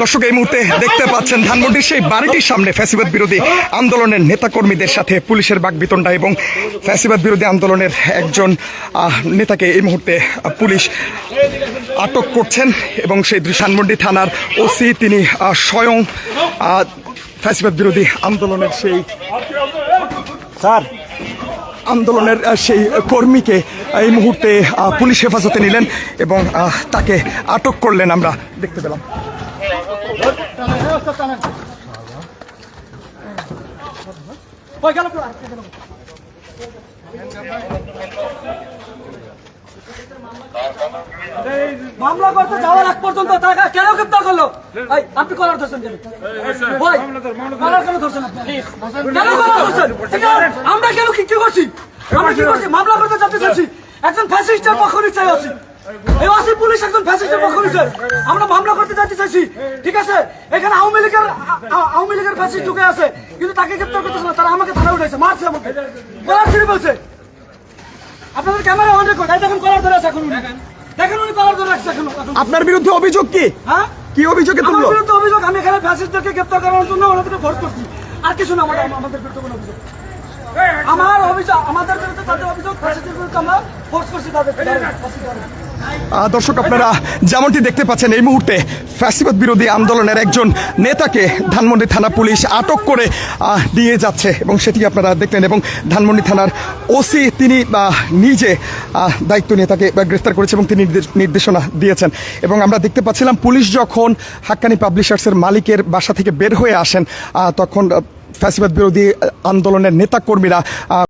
দর্শক, এই মুহূর্তে দেখতে পাচ্ছেন ধানমন্ডির সেই বাড়িটির সামনে ফ্যাসিবাদ বিরোধী আন্দোলনের নেতাকর্মীদের সাথে পুলিশের বাগবিতণ্ডা এবং ফ্যাসিবাদ বিরোধী আন্দোলনের একজন নেতাকে এই মুহূর্তে পুলিশ আটক করছেন এবং সেই ধানমন্ডি থানার ওসি, তিনি স্বয়ং ফ্যাসিবাদ বিরোধী আন্দোলনের সেই স্যার আন্দোলনের সেই কর্মীকে এই মুহূর্তে আহ, পুলিশ হেফাজতে নিলেন এবং আহ, তাকে আটক করলেন আমরা দেখতে পেলাম। মামলা করতে যাওয়ার আগ পর্যন্ত তারা কেন গ্রেপ্তার করল? আপনি কলার ধরছেন কেন? কলার কেন ধরছেন আপনি? কেন কলার ধরছেন? এটা আমরা কেন কি কি করছি? কি করছি? মামলা করতে যেতে চাচ্ছি। একজন ফ্যাসিস্টের পক্ষ আছি। এই ওয়াসি পুলিশ একজন ফ্যাসিস্টের পক্ষ নিচ্ছে আমরা মামলা করতে যেতে চাইছি। ঠিক আছে? এখানে আওয়ামী লীগের আ- আ- আওয়ামী লীগের ফ্যাসিস্ট ঢুকে আছে। কিন্তু তাকে গ্রেপ্তার করতেছে না। তারা আমাকে থানা উঠেছে মারছে আমাকে। কলার ছিঁড়ে বলছে আপনাদের ক্যামেরা অন রেকর্ড এই দেখুন কলার ধরে আছে এখন উনি। দেখেন। উনি কলার ধরে রাখছে এখন। এখন। আপনার বিরুদ্ধে অভিযোগ কি? হ্যাঁ? কি অভিযোগে আমার বিরুদ্ধে অভিযোগ। আমি এখানে ফ্যাসিস্টদেরকে গ্রেপ্তার করার জন্য ওনাদেরকে ভোট করছি। আর কিছু না আমাদের আমাদের বিরুদ্ধে কোনো অভিযোগ। দর্শক আপনারা যেমনটি দেখতে পাচ্ছেন, এই মুহূর্তে ফ্যাসিবাদ বিরোধী আন্দোলনের একজন নেতাকে ধানমন্ডি থানা পুলিশ আটক করে নিয়ে যাচ্ছে এবং সেটি আপনারা দেখলেন এবং ধানমন্ডি থানার ওসি তিনি নিজে দায়িত্ব নিয়ে তাকে গ্রেফতার করেছে এবং তিনি নির্দেশ- নির্দেশনা দিয়েছেন। এবং আমরা দেখতে পাচ্ছিলাম, পুলিশ যখন হাক্কানি পাবলিশার্সের মালিকের বাসা থেকে বের হয়ে আসেন তখন ফ্যাসিবাদ বিরোধী আন্দোলনের নেতাকর্মীরা